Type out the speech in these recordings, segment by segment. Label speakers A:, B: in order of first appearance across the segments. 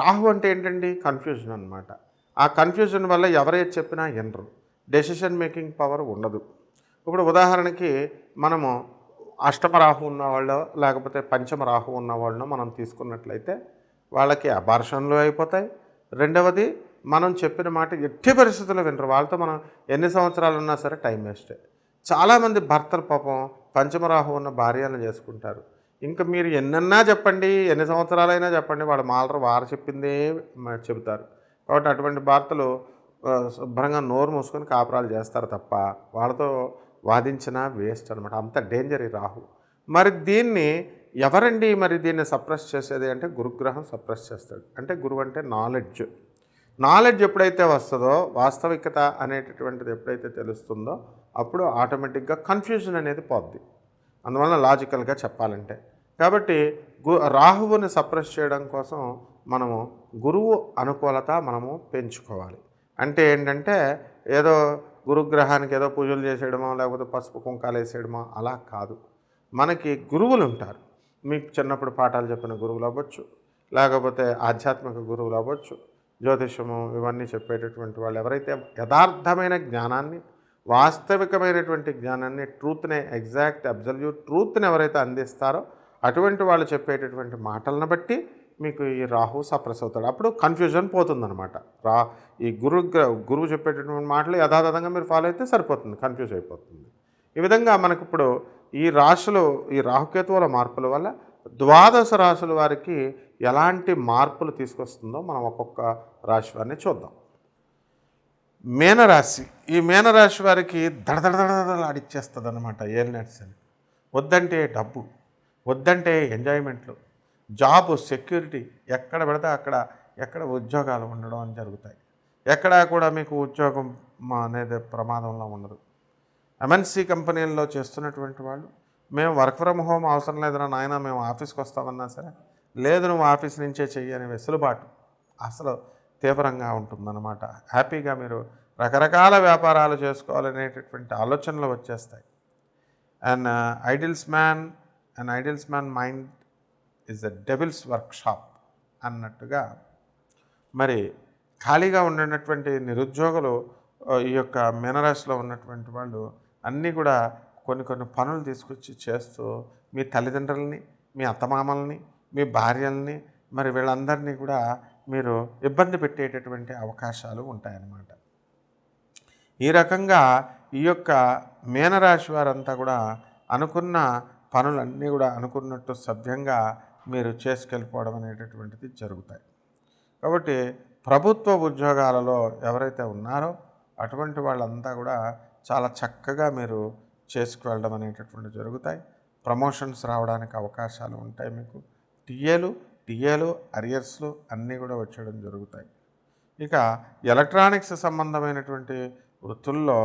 A: రాహు అంటే ఏంటండి? కన్ఫ్యూజన్ అనమాట ఆ కన్ఫ్యూజన్ వల్ల ఎవరైతే చెప్పినా వినరు. డెసిషన్ మేకింగ్ పవర్ ఉండదు. ఇప్పుడు ఉదాహరణకి మనము అష్టమ రాహు ఉన్నవాళ్ళు లేకపోతే పంచమ రాహు ఉన్నవాళ్ళను మనం తీసుకున్నట్లయితే వాళ్ళకి అబార్షన్లు అయిపోతాయి. రెండవది మనం చెప్పిన మాట ఎట్టి పరిస్థితుల్లో వినరు. వాళ్ళతో మనం ఎన్ని సంవత్సరాలు ఉన్నా సరే టైం వేస్టే చాలామంది భర్తలు పాపం పంచమరాహు ఉన్న భార్యలను చేసుకుంటారు. ఇంకా మీరు ఎన్నన్నా చెప్పండి ఎన్ని సంవత్సరాలైనా చెప్పండి వాడు మాలరు వారు చెప్పిందే చెబుతారు. కాబట్టి అటువంటి భారతలు శుభ్రంగా నోరు మూసుకొని కాపురాలు చేస్తారు తప్ప వాళ్ళతో వాదించినా వేస్ట్ అనమాట అంత డేంజర్ ఈ రాహు. మరి దీన్ని ఎవరండి మరి దీన్ని సప్రెస్ చేసేది అంటే గురుగ్రహం సప్రెస్ చేస్తాడు. అంటే గురువు అంటే నాలెడ్జ్. నాలెడ్జ్ ఎప్పుడైతే వస్తుందో వాస్తవికత అనేటటువంటిది ఎప్పుడైతే తెలుస్తుందో అప్పుడు ఆటోమేటిక్గా కన్ఫ్యూజన్ అనేది పోద్ది. అందువలన లాజికల్గా చెప్పాలంటే. కాబట్టి గు రాహువుని సప్రెస్ చేయడం కోసం మనము గురువు అనుకూలత మనము పెంచుకోవాలి. అంటే ఏంటంటే ఏదో గురుగ్రహానికి ఏదో పూజలు చేసేయడమో లేకపోతే పసుపు కుంకాలు వేసేయడమో అలా కాదు. మనకి గురువులు ఉంటారు. మీకు చిన్నప్పుడు పాఠాలు చెప్పిన గురువులు అవ్వచ్చు లేకపోతే ఆధ్యాత్మిక గురువులు అవ్వచ్చు జ్యోతిషము ఇవన్నీ చెప్పేటటువంటి వాళ్ళు ఎవరైతే యథార్థమైన జ్ఞానాన్ని వాస్తవికమైనటువంటి జ్ఞానాన్ని ట్రూత్నే ఎగ్జాక్ట్ అబ్జల్యూట్ ట్రూత్ని ఎవరైతే అందిస్తారో అటువంటి వాళ్ళు చెప్పేటటువంటి మాటలను బట్టి మీకు ఈ రాహు సప్రసవుతాడు అప్పుడు కన్ఫ్యూజన్ పోతుందనమాట రా ఈ గురు గురువు చెప్పేటటువంటి మాటలు యథాతథంగా మీరు ఫాలో అయితే సరిపోతుంది కన్ఫ్యూజ్ అయిపోతుంది. ఈ విధంగా మనకి ఇప్పుడు ఈ రాశులు ఈ రాహుకేతువుల మార్పుల వల్ల ద్వాదశ రాశుల వారికి ఎలాంటి మార్పులు తీసుకొస్తుందో మనం ఒక్కొక్క రాశి వారిని చూద్దాం. మేనరాశి. ఈ మేనరాశి వారికి దడదడదడలాడిచ్చేస్తుంది అనమాట ఏలినట్స్ అని వద్దంటే డబ్బు వద్దంటే ఎంజాయ్మెంట్లు జాబ్ సెక్యూరిటీ ఎక్కడ పెడితే అక్కడ ఎక్కడ ఉద్యోగాలు ఉండడం అని జరుగుతాయి. ఎక్కడా కూడా మీకు ఉద్యోగం అనేది ప్రమాదంలో ఉండదు. ఎంఎన్సీ కంపెనీల్లో చేస్తున్నటువంటి వాళ్ళు మేము వర్క్ ఫ్రమ్ హోమ్ అవసరం లేదురా నాయన మేము ఆఫీస్కి వస్తామన్నా సరే లేదు నువ్వు ఆఫీస్ నుంచే చెయ్యి అనే వెసులుబాటు. అసలు తీవ్రంగా ఉంటుందన్నమాట. హ్యాపీగా మీరు రకరకాల వ్యాపారాలు చేసుకోవాలనేటటువంటి ఆలోచనలు వచ్చేస్తాయి. And uh, idles man and idles man mind is the devil's workshop అన్నట్టుగా మరి ఖాళీగా ఉన్నటువంటి నిరుద్యోగులు uh, ఈ యొక్క మినరస్లో ఉన్నటువంటి వాళ్ళు అన్నీ కూడా కొన్ని కొన్ని పనులు తీసుకొచ్చి చేస్తూ మీ తల్లిదండ్రులని మీ అత్తమామల్ని మీ భార్యల్ని మరి వీళ్ళందరినీ కూడా మీరు ఇబ్బంది పెట్టేటటువంటి అవకాశాలు ఉంటాయన్నమాట. ఈ రకంగా ఈ యొక్క మీనరాశి వారంతా కూడా అనుకున్న పనులన్నీ కూడా అనుకున్నట్టు సభ్యంగా మీరు చేసుకెళ్ళిపోవడం అనేటటువంటిది జరుగుతాయి. కాబట్టి ప్రభుత్వ ఉద్యోగాలలో ఎవరైతే ఉన్నారో అటువంటి వాళ్ళంతా కూడా చాలా చక్కగా మీరు చేసుకువెళ్ళడం అనేటటువంటి జరుగుతాయి. ప్రమోషన్స్ రావడానికి అవకాశాలు ఉంటాయి మీకు. టీఏలు టీఏలు అరియర్స్లు అన్నీ కూడా వచ్చేయడం జరుగుతాయి. ఇక ఎలక్ట్రానిక్స్ సంబంధమైనటువంటి వృత్తుల్లో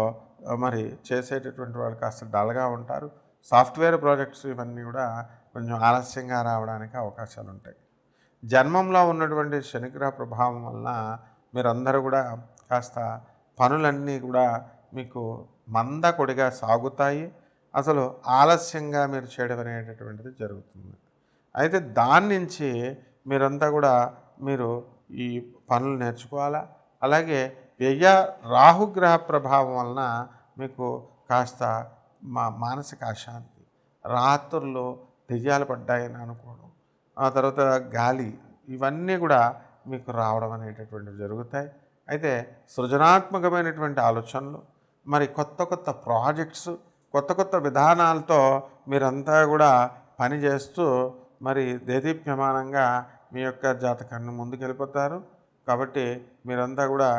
A: మరి చేసేటటువంటి వాళ్ళు కాస్త డల్గా ఉంటారు. సాఫ్ట్వేర్ ప్రాజెక్ట్స్ ఇవన్నీ కూడా కొంచెం ఆలస్యంగా రావడానికి అవకాశాలు ఉంటాయి. జన్మంలో ఉన్నటువంటి శనిగ్రహ ప్రభావం వలన మీరందరూ కూడా కాస్త పనులన్నీ కూడా మీకు మందకొడిగా సాగుతాయి. అసలు ఆలస్యంగా మీరు చేయడం అనేటటువంటిది జరుగుతుంది. అయితే దాని నుంచి మీరంతా కూడా మీరు ఈ పనులు నేర్చుకోవాలా? అలాగే వ్యయ రాహుగ్రహ ప్రభావం వలన మీకు కాస్త మా మానసిక అశాంతి రాత్రుల్లో దెయ్యాలు పడ్డాయని అనుకోవడం ఆ తర్వాత గాలి ఇవన్నీ కూడా మీకు రావడం అనేటటువంటివి జరుగుతాయి. అయితే సృజనాత్మకమైనటువంటి ఆలోచనలు మరి కొత్త కొత్త ప్రాజెక్ట్స్ కొత్త కొత్త విధానాలతో మీరంతా కూడా పని చేస్తూ మరి దేదీప్యమానంగా మీ యొక్క జాతకాన్ని ముందుకు వెళ్ళిపోతారు కాబట్టి మీరంతా కూడా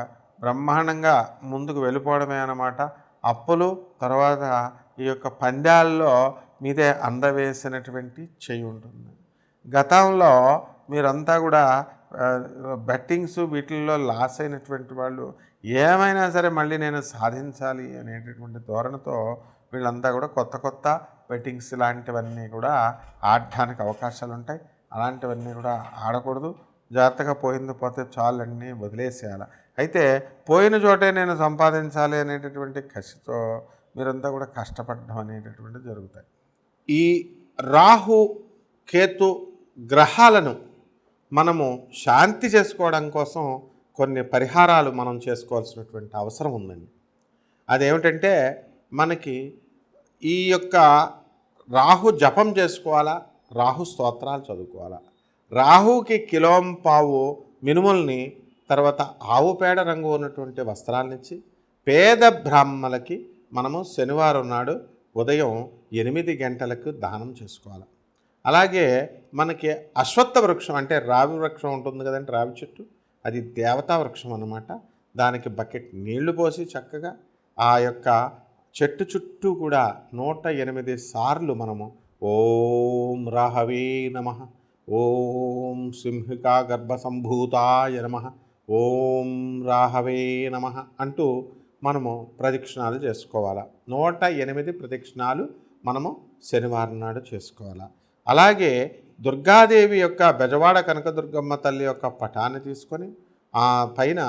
A: బ్రహ్మాండంగా ముందుకు వెళ్ళిపోవడమే అన్నమాట. అప్పులు తర్వాత ఈ యొక్క పంద్యాల్లో మీదే అందవేసినటువంటి చేయి ఉంటుంది. గతంలో మీరంతా కూడా బెట్టింగ్స్ వీటిల్లో లాస్ అయినటువంటి వాళ్ళు ఏమైనా సరే మళ్ళీ నేను సాధించాలి అనేటటువంటి ధోరణితో వీళ్ళంతా కూడా కొత్త కొత్త బెట్టింగ్స్ లాంటివన్నీ కూడా ఆడడానికి అవకాశాలు ఉంటాయి అలాంటివన్నీ కూడా ఆడకూడదు. జాగ్రత్తగా పోయింది పోతే చాలన్నీ వదిలేసేయాలి. అయితే పోయిన చోటే నేను సంపాదించాలి అనేటటువంటి కసితో మీరంతా కూడా కష్టపడడం అనేటటువంటి జరుగుతాయి. ఈ రాహు కేతు గ్రహాలను మనము శాంతి చేసుకోవడం కోసం కొన్ని పరిహారాలు మనం చేసుకోవాల్సినటువంటి అవసరం ఉందండి. అదేమిటంటే మనకి ఈ యొక్క రాహు జపం చేసుకోవాలా? రాహు స్తోత్రాలు చదువుకోవాలా? రాహుకి కిలోం పావు మినుముల్ని తర్వాత ఆవు పేడ రంగు ఉన్నటువంటి వస్త్రాలనిచ్చి పేద బ్రాహ్మలకి మనము శనివారం నాడు ఉదయం ఎనిమిది గంటలకు దానం చేసుకోవాలి? అలాగే మనకి అశ్వత్థ వృక్షం అంటే రావి వృక్షం ఉంటుంది కదండి రావి చెట్టు. అది దేవతా వృక్షం అన్నమాట. దానికి బకెట్ నీళ్ళు పోసి చక్కగా ఆ యొక్క చెట్టు చుట్టూ కూడా నూట ఎనిమిది సార్లు మనము ఓం రాహవే నమ ఓం సింహికా గర్భసంభూతాయ నమ ఓం రాహవే నమ అంటూ మనము ప్రదక్షిణాలు చేసుకోవాలా. నూట ఎనిమిది ప్రదక్షిణాలు మనము శనివారం నాడు చేసుకోవాలా. అలాగే దుర్గాదేవి యొక్క బెజవాడ కనకదుర్గమ్మ తల్లి యొక్క పటాన్ని తీసుకొని ఆ పైన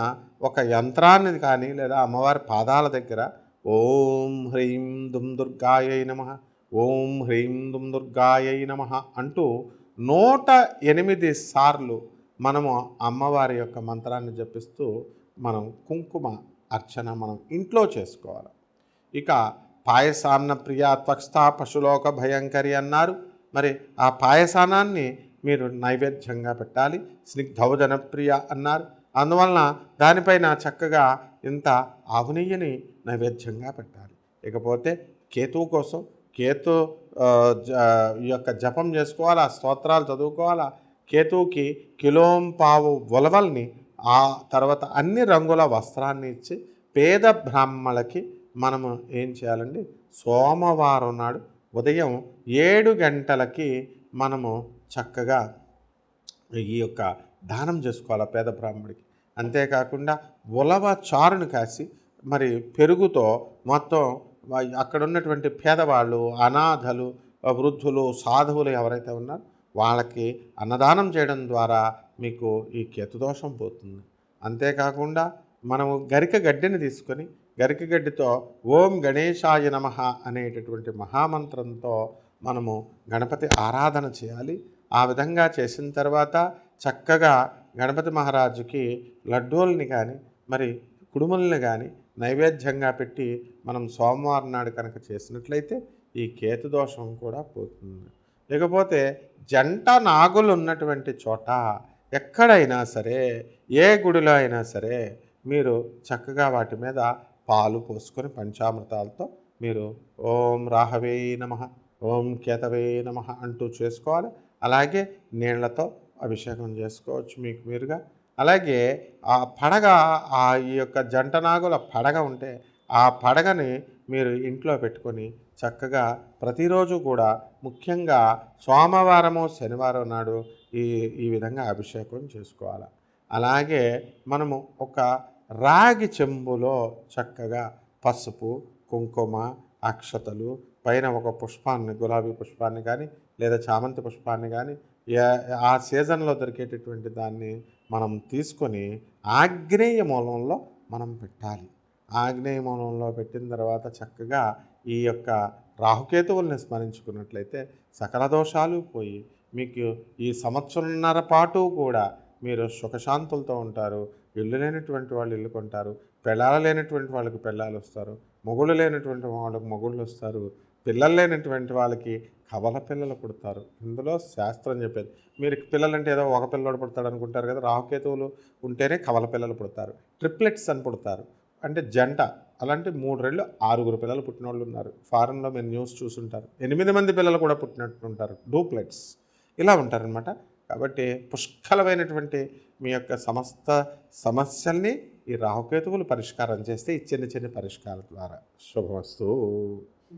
A: ఒక యంత్రాన్ని కానీ లేదా అమ్మవారి పాదాల దగ్గర ఓం హ్రీం దుమ్ దుర్గాయై నమ. ఓం హ్రీం దుమ్ దుర్గాయై నమ అంటూ నూట ఎనిమిది సార్లు మనము అమ్మవారి యొక్క మంత్రాన్ని జపిస్తూ మనం కుంకుమ అర్చన మనం ఇంట్లో చేసుకోవాలి. ఇక పాయసాన్న ప్రియ త్వక్స్థా పశులోక భయంకరి అన్నారు. మరి ఆ పాయసానాన్ని మీరు నైవేద్యంగా పెట్టాలి. స్నిగ్ధవ జనప్రియ అన్నారు. అందువలన దానిపైన చక్కగా ఇంత ఆవునెయ్యని నైవేద్యంగా పెట్టాలి. ఇకపోతే కేతువు కోసం కేతు జ- ఈ యొక్క జపం చేసుకోవాలా స్తోత్రాలు చదువుకోవాలా? కేతువుకి కిలోం పావు ఉలవల్ని ఆ తర్వాత అన్ని రంగుల వస్త్రాన్ని ఇచ్చి పేద బ్రాహ్మణులకి మనము ఏం చేయాలండి? సోమవారం నాడు ఉదయం ఏడు గంటలకి మనము చక్కగా ఈ యొక్క దానం చేసుకోవాలి పేద బ్రాహ్మడికి అంతేకాకుండా ఉలవ చారుని కాసి మరి పెరుగుతో మొత్తం అక్కడ ఉన్నటువంటి పేదవాళ్ళు అనాథలు వృద్ధులు సాధువులు ఎవరైతే ఉన్నారో వాళ్ళకి అన్నదానం చేయడం ద్వారా మీకు ఈ కేతుదోషం పోతుంది. అంతేకాకుండా మనము గరిక గడ్డిని తీసుకొని గరిక గడ్డితో ఓం గణేశాయ నమ అనేటటువంటి మహామంత్రంతో మనము గణపతి ఆరాధన చేయాలి. ఆ విధంగా చేసిన తర్వాత చక్కగా గణపతి మహారాజుకి లడ్డూల్ని కానీ మరి కుడుముల్ని కానీ నైవేద్యంగా పెట్టి మనం సోమవారం నాడు కనుక చేసినట్లయితే ఈ కేతు దోషం కూడా పోతుంది. ఇకపోతే జంట నాగులు ఉన్నటువంటి చోట ఎక్కడైనా సరే ఏ గుడిలో అయినా సరే మీరు చక్కగా వాటి మీద పాలు పోసుకొని పంచామృతాలతో మీరు ఓం రాహవే నమ ఓం కేతవే నమ అంటూ చేసుకోవాలి. అలాగే నీళ్ళతో అభిషేకం చేసుకోవచ్చు మీకు మీరుగా. అలాగే ఆ పడగ ఆ ఈ యొక్క జంట నాగుల పడగ ఉంటే ఆ పడగని మీరు ఇంట్లో పెట్టుకొని చక్కగా ప్రతిరోజు కూడా ముఖ్యంగా సోమవారము శనివారం నాడు ఈ ఈ విధంగా అభిషేకం చేసుకోవాలి. అలాగే మనము ఒక రాగి చెంబులో చక్కగా పసుపు కుంకుమ అక్షతలు పైన ఒక పుష్పాన్ని గులాబీ పుష్పాన్ని కానీ లేదా చామంతి పుష్పాన్ని కానీ ఆ సీజన్లో దొరికేటటువంటి దాన్ని మనం తీసుకొని ఆగ్నేయ మూలంలో మనం పెట్టాలి. ఆగ్నేయ మూలంలో పెట్టిన తర్వాత చక్కగా ఈ యొక్క రాహుకేతువుల్ని స్మరించుకున్నట్లయితే సకల దోషాలు పోయి మీకు ఈ సంవత్సరంన్నర పాటు కూడా మీరు సుఖశాంతులతో ఉంటారు. ఇల్లు లేనటువంటి వాళ్ళు ఇల్లు కొంటారు. పెళ్ళాలు లేనటువంటి వాళ్ళకి పెళ్ళాలు వస్తారు. మొగుళ్ళు లేనటువంటి వాళ్ళకి మొగుళ్ళు వస్తారు. పిల్లలు లేనటువంటి వాళ్ళకి కవల పిల్లలు పుడతారు ఇందులో శాస్త్రం చెప్పేది. మీరు పిల్లలంటే ఏదో ఒక పిల్లడు పుడతాడు అనుకుంటారు కదా రాహుకేతువులు ఉంటేనే కవల పిల్లలు పుడతారు. ట్రిప్లెట్స్ అని పుడతారు. అంటే జంట అలాంటి మూడు రెళ్ళు ఆరుగురు పిల్లలు పుట్టిన వాళ్ళు ఉన్నారు. ఫారెన్లో మీరు న్యూస్ చూసుంటారు. ఎనిమిది మంది పిల్లలు కూడా పుట్టినట్టు ఉంటారు. డూప్లెట్స్. ఇలా ఉంటారనమాట కాబట్టి పుష్కలమైనటువంటి మీ యొక్క సమస్త సమస్యల్ని ఈ రాహుకేతువులు పరిష్కారం చేస్తే ఈ చిన్న చిన్న పరిష్కారం ద్వారా. శుభవస్తు